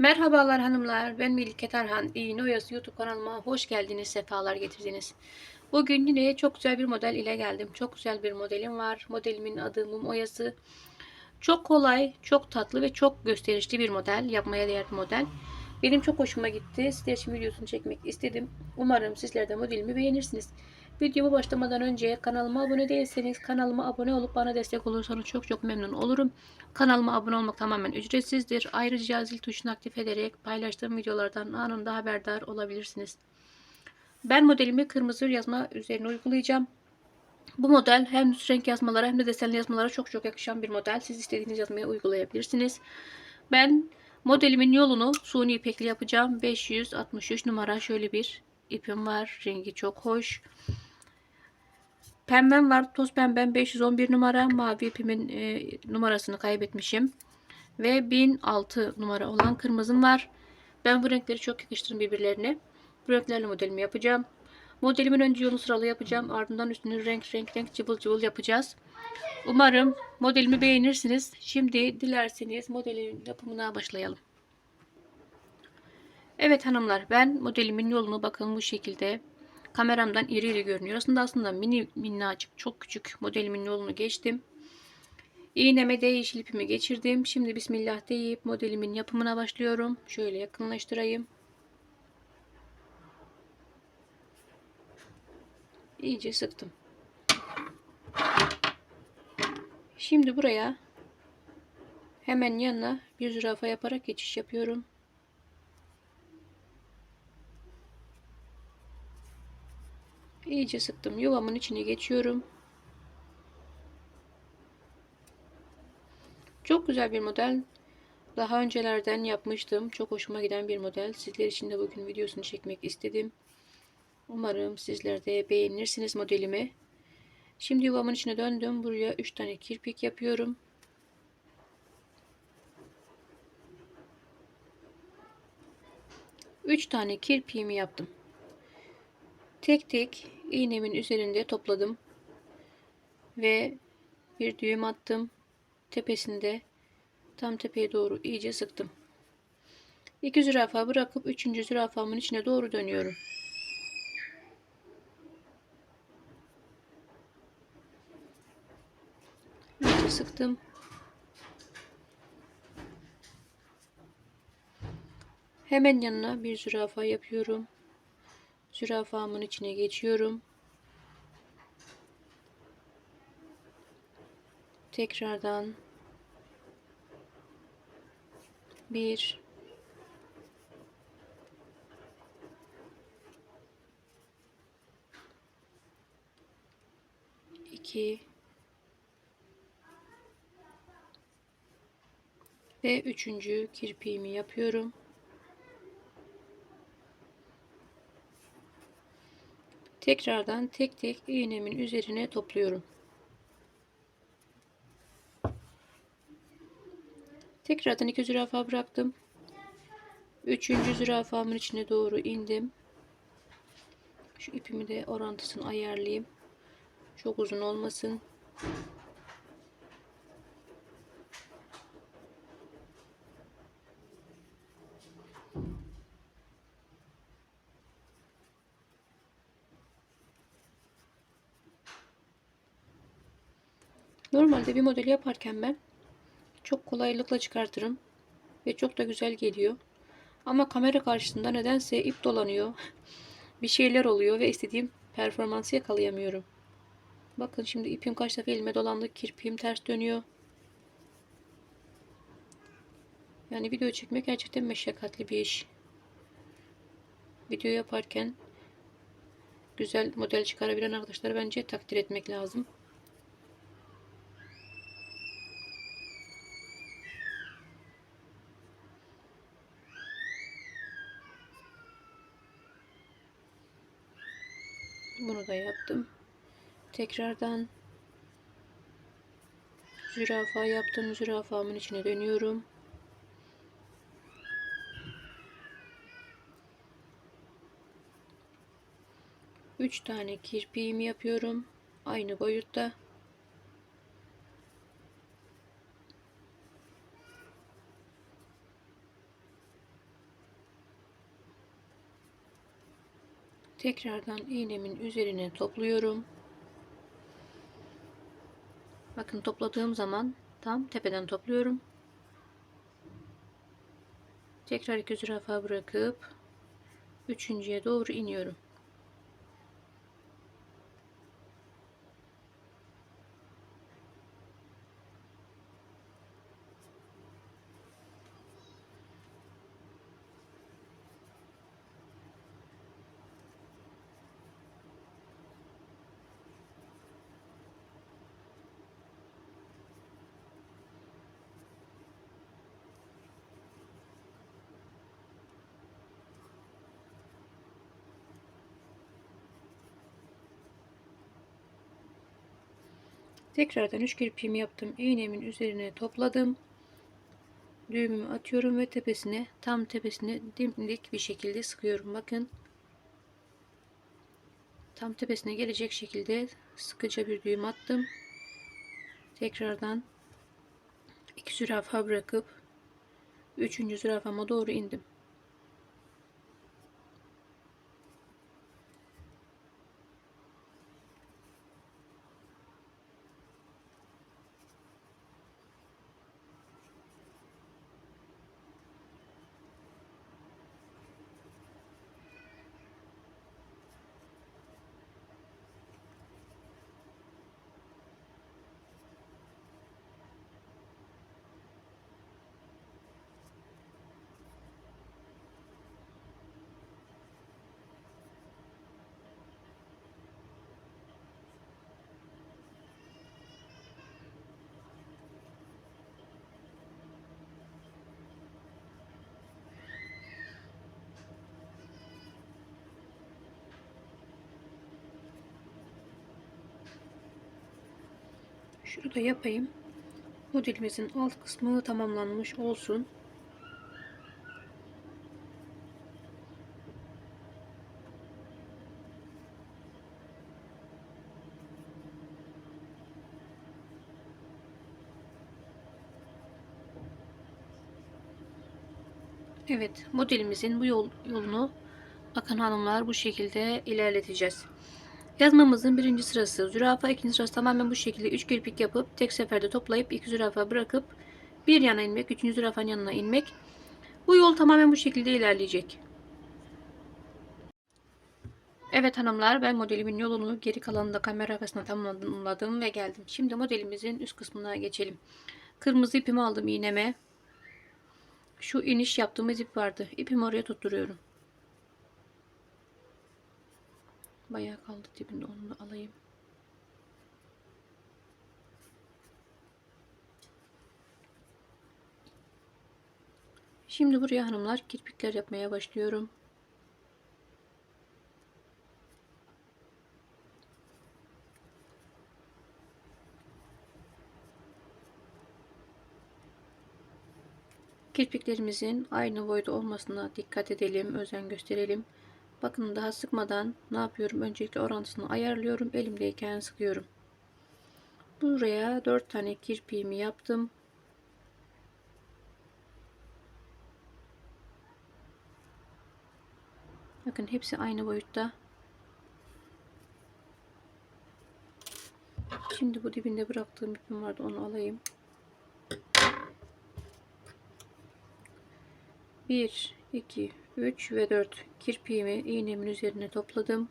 Merhabalar hanımlar, ben Melike Tarhan. Oyası YouTube kanalıma hoş geldiniz, sefalar getirdiniz. Bugün yine çok güzel bir model ile geldim. Çok güzel bir modelim var. Modelimin adı Mum Oyası. Çok kolay, çok tatlı ve çok gösterişli bir model. Yapmaya değer bir model. Benim çok hoşuma gitti. Sizler için videosunu çekmek istedim. Umarım sizler de modelimi beğenirsiniz. Videomu başlamadan önce kanalıma abone değilseniz kanalıma abone olup bana destek olursanız çok çok memnun olurum. Kanalıma abone olmak tamamen ücretsizdir. Ayrıca zil tuşunu aktif ederek paylaştığım videolardan anında haberdar olabilirsiniz. Ben modelimi kırmızı yazma üzerine uygulayacağım. Bu model hem düz renk yazmalara hem de desenli yazmalara çok çok yakışan bir model. Siz istediğiniz yazmayı uygulayabilirsiniz. Ben modelimin yolunu suni ipekli yapacağım. 563 numara şöyle bir ipim var. Rengi çok hoş. Pembem var. Toz pembem 511 numara. Mavi ipimin e, numarasını kaybetmişim. Ve 1006 numara olan kırmızım var. Ben bu renkleri çok yakıştırdım birbirlerine. Bu renklerle modelimi yapacağım. Modelimin önce yolu sıralı yapacağım. Ardından üstünü renk renk renk cıvıl cıvıl yapacağız. Umarım modelimi beğenirsiniz. Şimdi dilerseniz modelin yapımına başlayalım. Evet hanımlar ben modelimin yolunu bakın bu şekilde kameramdan iri iri görünüyor. Aslında aslında mini minnacık çok küçük modelimin yolunu geçtim. İğneme de ipimi geçirdim. Şimdi bismillah deyip modelimin yapımına başlıyorum. Şöyle yakınlaştırayım. İyice sıktım. Şimdi buraya hemen yanına bir zürafa yaparak geçiş yapıyorum. İyice sıktım. Yuvamın içine geçiyorum. Çok güzel bir model. Daha öncelerden yapmıştım. Çok hoşuma giden bir model. Sizler için de bugün videosunu çekmek istedim. Umarım sizler de beğenirsiniz modelimi. Şimdi yuvamın içine döndüm. Buraya 3 tane kirpik yapıyorum. Üç tane kirpiğimi yaptım. Tek tek iğnemin üzerinde topladım. Ve bir düğüm attım. Tepesinde tam tepeye doğru iyice sıktım. İki zürafa bırakıp üçüncü zürafamın içine doğru dönüyorum. İyice sıktım. Hemen yanına bir zürafa yapıyorum. Zürafamın içine geçiyorum. Tekrardan bir iki ve üçüncü kirpiğimi yapıyorum. Tekrardan tek tek iğnemin üzerine topluyorum. Tekrardan iki zürafa bıraktım. Üçüncü zürafamın içine doğru indim. Şu ipimi de orantısını ayarlayayım. Çok uzun olmasın. Normalde bir modeli yaparken ben çok kolaylıkla çıkartırım ve çok da güzel geliyor. Ama kamera karşısında nedense ip dolanıyor. bir şeyler oluyor ve istediğim performansı yakalayamıyorum. Bakın şimdi ipim kaç defa elime dolandı. Kirpiğim ters dönüyor. Yani video çekmek gerçekten meşakkatli bir iş. Video yaparken güzel model çıkarabilen arkadaşlar bence takdir etmek lazım. Bunu da yaptım. Tekrardan zürafa yaptım. Zürafamın içine dönüyorum. Üç tane kirpiğimi yapıyorum. Aynı boyutta. Tekrardan iğnemin üzerine topluyorum. Bakın topladığım zaman tam tepeden topluyorum. Tekrar iki zürafa bırakıp üçüncüye doğru iniyorum. Tekrardan üç kirpiğimi yaptım. İğnemin üzerine topladım. Düğümümü atıyorum ve tepesine tam tepesine dimdik bir şekilde sıkıyorum. Bakın. Tam tepesine gelecek şekilde sıkıca bir düğüm attım. Tekrardan iki zürafa bırakıp üçüncü zürafama doğru indim. Şurada yapayım. Modelimizin alt kısmı tamamlanmış olsun. Evet, modelimizin bu yol, yolunu Akın Hanımlar bu şekilde ilerleteceğiz. Yazmamızın birinci sırası zürafa, ikinci sırası tamamen bu şekilde 3 kirpik yapıp tek seferde toplayıp iki zürafa bırakıp bir yana inmek, üçüncü zürafanın yanına inmek. Bu yol tamamen bu şekilde ilerleyecek. Evet hanımlar ben modelimin yolunu geri kalanında kamera arkasına tamamladım ve geldim. Şimdi modelimizin üst kısmına geçelim. Kırmızı ipimi aldım iğneme. Şu iniş yaptığımız ip vardı. İpimi oraya tutturuyorum. Bayağı kaldı dibinde onu da alayım. Şimdi buraya hanımlar kirpikler yapmaya başlıyorum. Kirpiklerimizin aynı boyda olmasına dikkat edelim, özen gösterelim. Bakın daha sıkmadan ne yapıyorum? Öncelikle orantısını ayarlıyorum. Elimdeyken sıkıyorum. Buraya 4 tane kirpiğimi yaptım. Bakın hepsi aynı boyutta. Şimdi bu dibinde bıraktığım ipim vardı onu alayım. 1 2 3 ve 4 kirpiğimi iğnemin üzerine topladım.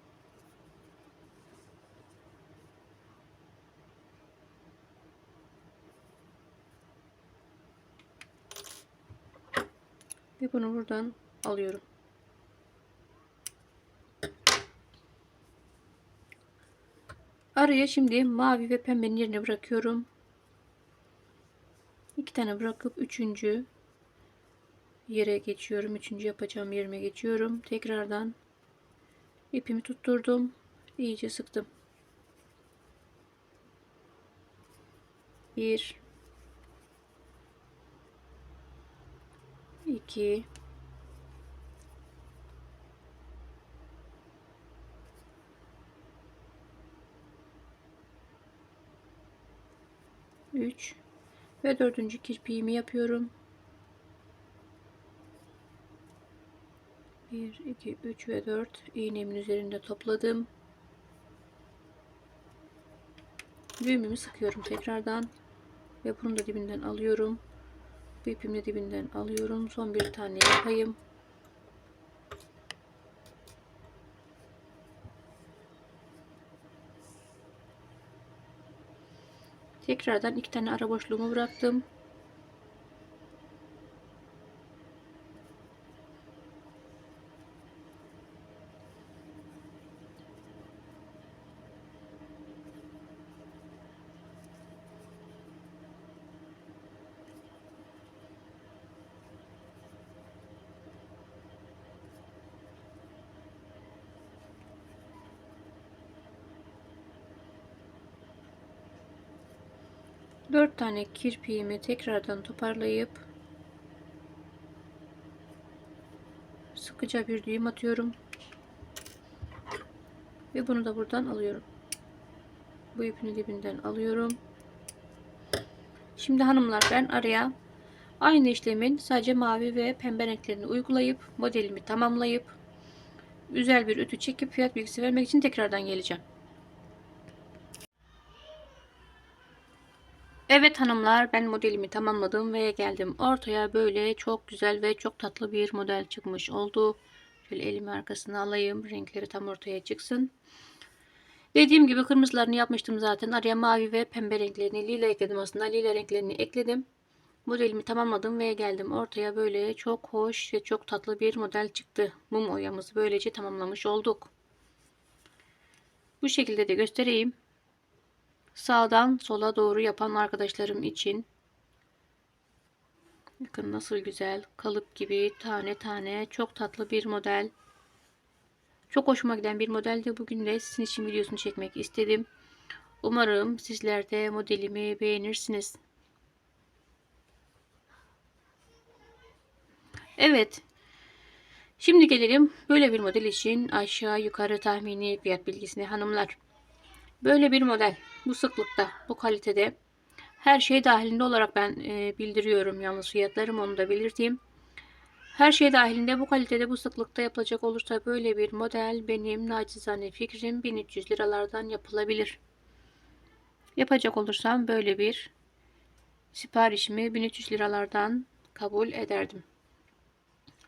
Ve bunu buradan alıyorum. Araya şimdi mavi ve pembenin yerine bırakıyorum. İki tane bırakıp üçüncü yere geçiyorum. Üçüncü yapacağım yerime geçiyorum. Tekrardan ipimi tutturdum. İyice sıktım. Bir, iki, üç ve dördüncü kirpiğimi yapıyorum. 1, 2, 3 ve 4 iğnemin üzerinde topladım. Düğümümü sıkıyorum tekrardan. Ve bunu da dibinden alıyorum. Bu ipimi de dibinden alıyorum. Son bir tane yapayım. Tekrardan iki tane ara boşluğumu bıraktım. Dört tane kirpiğimi tekrardan toparlayıp sıkıca bir düğüm atıyorum. Ve bunu da buradan alıyorum. Bu ipini dibinden alıyorum. Şimdi hanımlar ben araya aynı işlemin sadece mavi ve pembe renklerini uygulayıp modelimi tamamlayıp güzel bir ütü çekip fiyat bilgisi vermek için tekrardan geleceğim. Evet hanımlar ben modelimi tamamladım ve geldim. Ortaya böyle çok güzel ve çok tatlı bir model çıkmış oldu. Şöyle elimi arkasına alayım. Renkleri tam ortaya çıksın. Dediğim gibi kırmızılarını yapmıştım zaten. Araya mavi ve pembe renklerini lila ekledim aslında. Lila renklerini ekledim. Modelimi tamamladım ve geldim. Ortaya böyle çok hoş ve çok tatlı bir model çıktı. Mum oyamızı böylece tamamlamış olduk. Bu şekilde de göstereyim. Sağdan sola doğru yapan arkadaşlarım için bakın nasıl güzel kalıp gibi tane tane çok tatlı bir model. Çok hoşuma giden bir modeldi. Bugün de sizin için videosunu çekmek istedim. Umarım sizler de modelimi beğenirsiniz. Evet. Şimdi gelelim böyle bir model için aşağı yukarı tahmini fiyat bilgisine hanımlar. Böyle bir model bu sıklıkta bu kalitede her şey dahilinde olarak ben e, bildiriyorum yalnız fiyatlarım onu da belirteyim. Her şey dahilinde bu kalitede bu sıklıkta yapılacak olursa böyle bir model benim nacizane fikrim 1300 liralardan yapılabilir. Yapacak olursam böyle bir siparişimi 1300 liralardan kabul ederdim.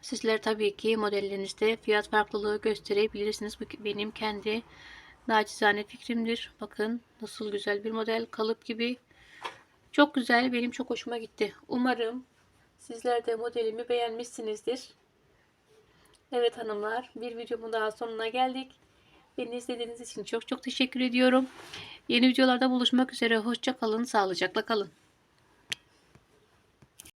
Sizler tabii ki modellerinizde fiyat farklılığı gösterebilirsiniz. Benim kendi Nacizane fikrimdir. Bakın nasıl güzel bir model. Kalıp gibi. Çok güzel. Benim çok hoşuma gitti. Umarım sizler de modelimi beğenmişsinizdir. Evet hanımlar. Bir videomun daha sonuna geldik. Beni izlediğiniz için çok çok teşekkür ediyorum. Yeni videolarda buluşmak üzere. Hoşça kalın. Sağlıcakla kalın.